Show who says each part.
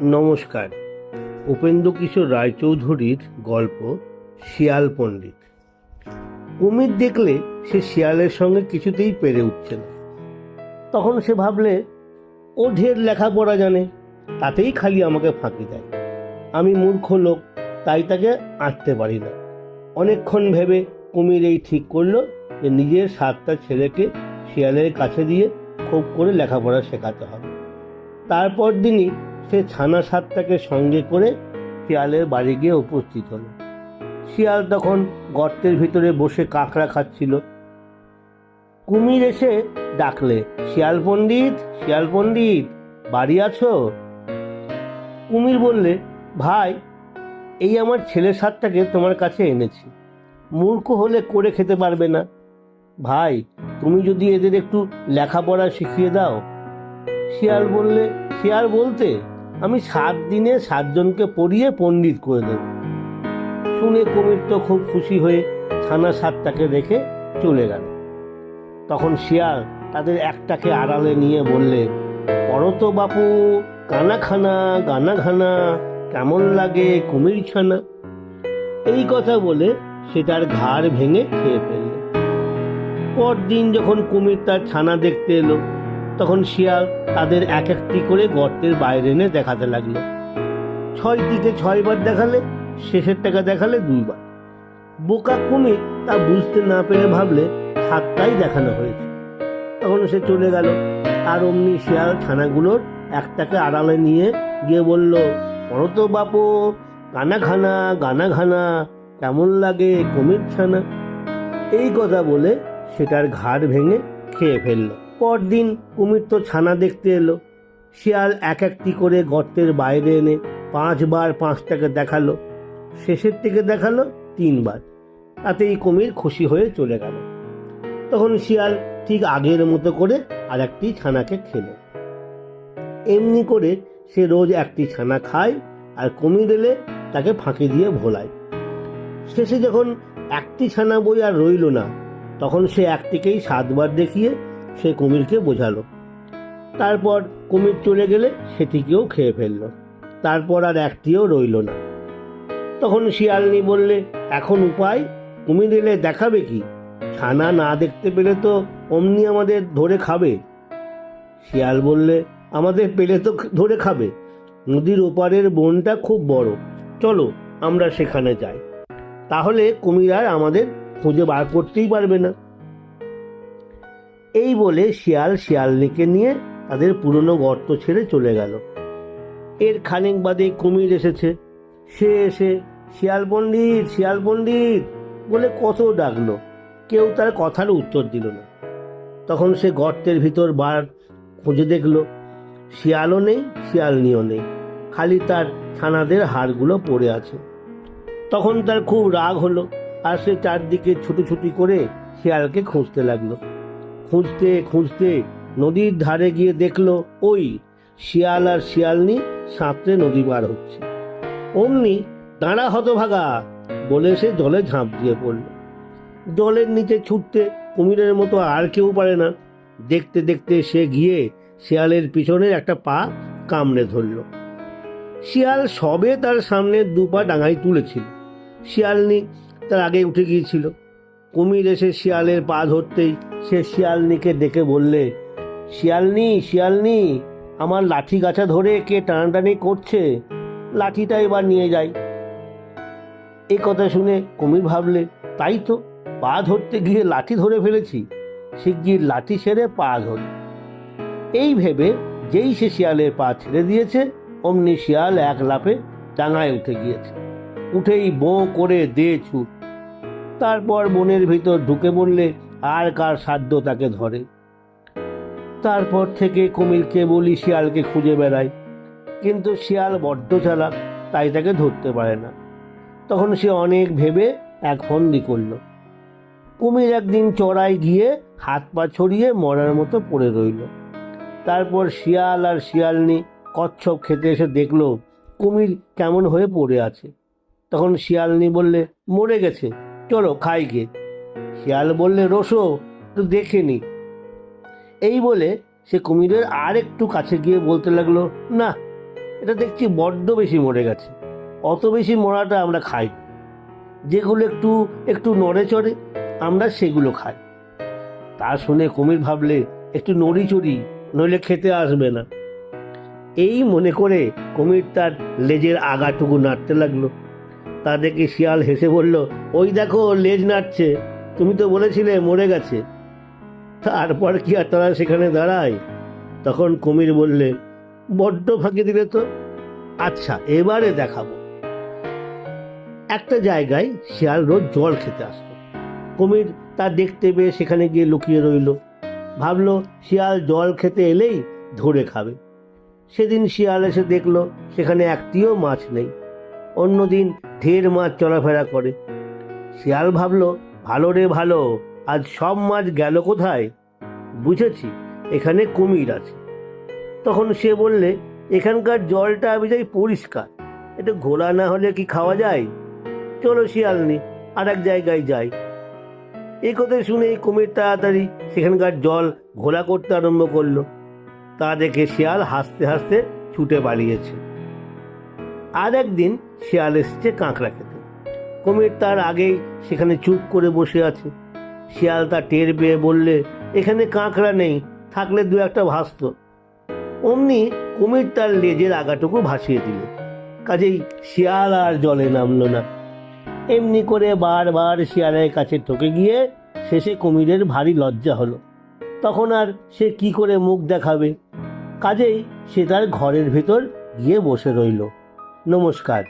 Speaker 1: নমস্কার। উপেন্দ্র কিশোর রায়চৌধুরীর গল্প শিয়াল পণ্ডিত। কুমির দেখলে সে শিয়ালের সঙ্গে কিছুতেই পেরে উঠছে না। তখন সে ভাবলে, ও ঢের লেখাপড়া জানে, তাতেই খালি আমাকে ফাঁকি দেয়। আমি মূর্খ লোক, তাই তাকে আঁটতে পারি না। অনেকক্ষণ ভেবে কুমির এই ঠিক করল যে নিজের সাতটা ছেলেকে শিয়ালের কাছে দিয়ে খুব করে লেখাপড়া শেখাতে হবে। তারপর দিনই সে ছানা সাতটাকে সঙ্গে করে শিয়ালের বাড়ি গিয়ে উপস্থিত হলো। শিয়াল তখন গর্তের ভিতরে বসে কাঁকড়া খাচ্ছিল। কুমির এসে ডাকলে, শিয়াল পণ্ডিত শিয়াল পণ্ডিত, বাড়ি আছো? কুমির বললে, ভাই, এই আমার ছেলে সাতটাকে তোমার কাছে এনেছি। মূর্খ হলে করে খেতে পারবে না। ভাই, তুমি যদি এদের একটু লেখাপড়া শিখিয়ে দাও? শিয়াল বললে, শিয়াল বলতে আমি সাত দিনে সাতজনকে পড়িয়ে পণ্ডিত করে দেব। শুনে কুমির তো খুব খুশি হয়ে ছানা সাতটাকে রেখে চলে গেল। তখন শিয়াল তাদের একটাকে আড়ালে নিয়ে বললে, পড়ো তো বাপু কানা খানা, গানা খানা কেমন লাগে কুমির ছানা? এই কথা বলে সে তার ঘাড় ভেঙে খেয়ে ফেলল। পরদিন যখন কুমির তার ছানা দেখতে এলো তখন শিয়াল তাদের এক একটি করে গর্তের বাইরে এনে দেখাতে লাগল। ছয় দিকে ছয়বার দেখালে, শেষের টাকা দেখালে দুইবার। বোকা কুমির তা বুঝতে না পেরে ভাবলে সাতটাই দেখানো হয়েছে। তখন সে চলে গেল। আর অমনি শিয়াল ছানাগুলোর একটাকে আড়ালে নিয়ে গিয়ে বলল, পড়ো তো বাপু, গানা খানা গানা খানা কেমন লাগে কুমির ছানা? এই কথা বলে সেটার ঘাড় ভেঙে খেয়ে ফেলল। পরদিন কুমির তো ছানা দেখতে এলো। শিয়াল এক একটি করে গর্তের বাইরে এনে পাঁচবার পাঁচটাকে দেখাল। শেষের থেকে দেখাল তিনবার। তাতেই কুমির খুশি হয়ে চলে গেল। তখন শিয়াল ঠিক আগের মতো করে আর একটি ছানাকে খেলো। এমনি করে সে রোজ একটি ছানা খায় আর কুমির এলে তাকে ফাঁকি দিয়ে ভোলায়। শেষে যখন একটি ছানা বই আর রইল না, তখন সে একটিকেই সাতবার দেখিয়ে সে কুমিরকে বোঝালো। তারপর কুমির চলে গেলে সেটিকেও খেয়ে ফেলল। তারপর আর একটিও রইল না। তখন শিয়ালনি বললে, এখন উপায়? কুমির এলে দেখাবে কি? ছানা না দেখতে পেলে তো অমনি আমাদের ধরে খাবে। শিয়াল বললে, আমাদের পেলে তো ধরে খাবে। নদীর ওপারের বনটা খুব বড়। চলো, আমরা সেখানে যাই। তাহলে কুমির আর আমাদের খুঁজে বার করতেই পারবে না। এই বলে শিয়াল শিয়ালনিকে নিয়ে তাদের পুরনো গর্ত ছেড়ে চলে গেল। এর খানিক বাদে কুমির এসেছে। সে এসে, শিয়াল পণ্ডিত শিয়াল পণ্ডিত! বলে কত ডাকলো। কেউ তার কথার উত্তর দিল না। তখন সে গর্তের ভিতর বার খুঁজে দেখল, শিয়ালও নেই, শিয়ালনিও নেই। খালি তার ছানাদের হাড়গুলো পড়ে আছে। তখন তার খুব রাগ হলো আর সে চারদিকে ছুটোছুটি করে শিয়ালকে খুঁজতে লাগল। খুঁজতে খুঁজতে নদীর ধারে গিয়ে দেখল, ওই শিয়াল আর শিয়ালনি সাঁতরে নদী পার হচ্ছে। অমনি দাঁড়া হতভাগা বলে সে জলে ঝাঁপ দিয়ে পড়ল। জলের নিচে ছুটতে কুমিরের মতো আর কেউ পারে না। দেখতে দেখতে সে গিয়ে শিয়ালের পিছনের একটা পা কামড়ে ধরল। শিয়াল সবে তার সামনে দু পা ডাঙায় তুলেছিল। শিয়ালনি তার আগে উঠে গিয়েছিল। কুমির এসে শিয়ালের পা ধরতেই সে শিয়ালনিকে ডেকে বললে, শিয়ালনি শিয়ালনি, আমার লাঠি গাছা ধরে কে টানাটানি করছে? লাঠিটা এবার নিয়ে যাই। এই কথা শুনে কুমির ভাবলে, তাই তো, পা ধরতে গিয়ে লাঠি ধরে ফেলেছি, শিগগির লাঠি ছেড়ে পা ধরি। এই ভেবে যেই সে শিয়ালের পা ছেড়ে দিয়েছে, অমনি শিয়াল এক লাফে ডাঙায় উঠে গিয়েছে। উঠেই বোঁ করে দে ছুট। তারপর বনের ভিতর ঢুকে পড়লে আর কার সাধ্য তাকে ধরে। তারপর থেকে কুমির কেবলই শিয়ালকে খুঁজে বেড়ায়, কিন্তু শিয়াল বড্ড চালাক, তাই তাকে ধরতে পারে না। তখন সে অনেক ভেবে এক ফন্দি করল। কুমির একদিন চড়াই গিয়ে হাত পা ছড়িয়ে মরার মতো পড়ে রইল। তারপর শিয়াল আর শিয়ালনি কচ্ছপ খেতে এসে দেখল, কুমির কেমন হয়ে পড়ে আছে। তখন শিয়ালনি বললে, মরে গেছে, চলো খাই গে শিয়াল বললে রসো একটু দেখে নি। এই বলে সে কুমিরের আর একটু কাছে গিয়ে বলতে লাগল, না, এটা দেখছি বড্ড বেশি মরে গেছে। অত বেশি মরাটা আমরা খাই যেগুলো একটু একটু নড়ে চড়ে, আমরা সেগুলো খাই। তা শুনে কুমির ভাবলে, একটু নড়ি চড়ি, নইলে খেতে আসবে না। এই মনে করে কুমির তার লেজের আগাটুকু নাড়তে লাগল। তা দেখে শিয়াল হেসে বলল, ওই দেখো, লেজ নাড়ছে। তুমি তো বলেছিলে মরে গেছে। তারপর কি আর তারা সেখানে দাঁড়ায়? তখন কুমির বললে, বড্ড ফাঁকি দিলে তো? আচ্ছা এবারে দেখাবো। একটা জায়গায় শিয়াল রোজ জল খেতে আসতো। কুমির তা দেখতে পেয়ে সেখানে গিয়ে লুকিয়ে রইল। ভাবলো, শিয়াল জল খেতে এলেই ধরে খাবে। সেদিন শিয়াল এসে দেখল, সেখানে একটিও মাছ নেই। অন্যদিন ঢের মাছ চলাফেরা করে। শিয়াল ভাবলো ভালো রে ভালো, আজ সব মাছ গেল কোথায়? বুঝেছি, এখানে কুমির আছে। তখন সে বললে, এখানকার জলটা আমি যাই পরিষ্কার এটা ঘোলা না হলে কি খাওয়া যায়? চলো শিয়ালনি আর এক জায়গায় যাই। এই কথা শুনে কুমির তাড়াতাড়ি সেখানকার জল ঘোলা করতে আরম্ভ করল। তা দেখে শিয়াল হাসতে হাসতে ছুটে পালিয়েছে। আর একদিন শিয়াল এসছে কাঁকড়া খেতে। কুমির তার আগেই সেখানে চুপ করে বসে আছে। শিয়াল তা টের পেয়ে বললে, এখানে কাঁকড়া নেই, থাকলে দু একটা ভাসত। অমনি কুমির তার লেজের আগাটুকু ভাসিয়ে দিল। কাজেই শিয়াল আর জলে নামলো না। এমনি করে বারবার শিয়ালের কাছে ঠকে গিয়ে শেষে কুমিরের ভারী লজ্জা হলো। তখন আর সে কি করে মুখ দেখাবে? কাজেই সে তার ঘরের ভেতর গিয়ে বসে রইল। নমস্কার।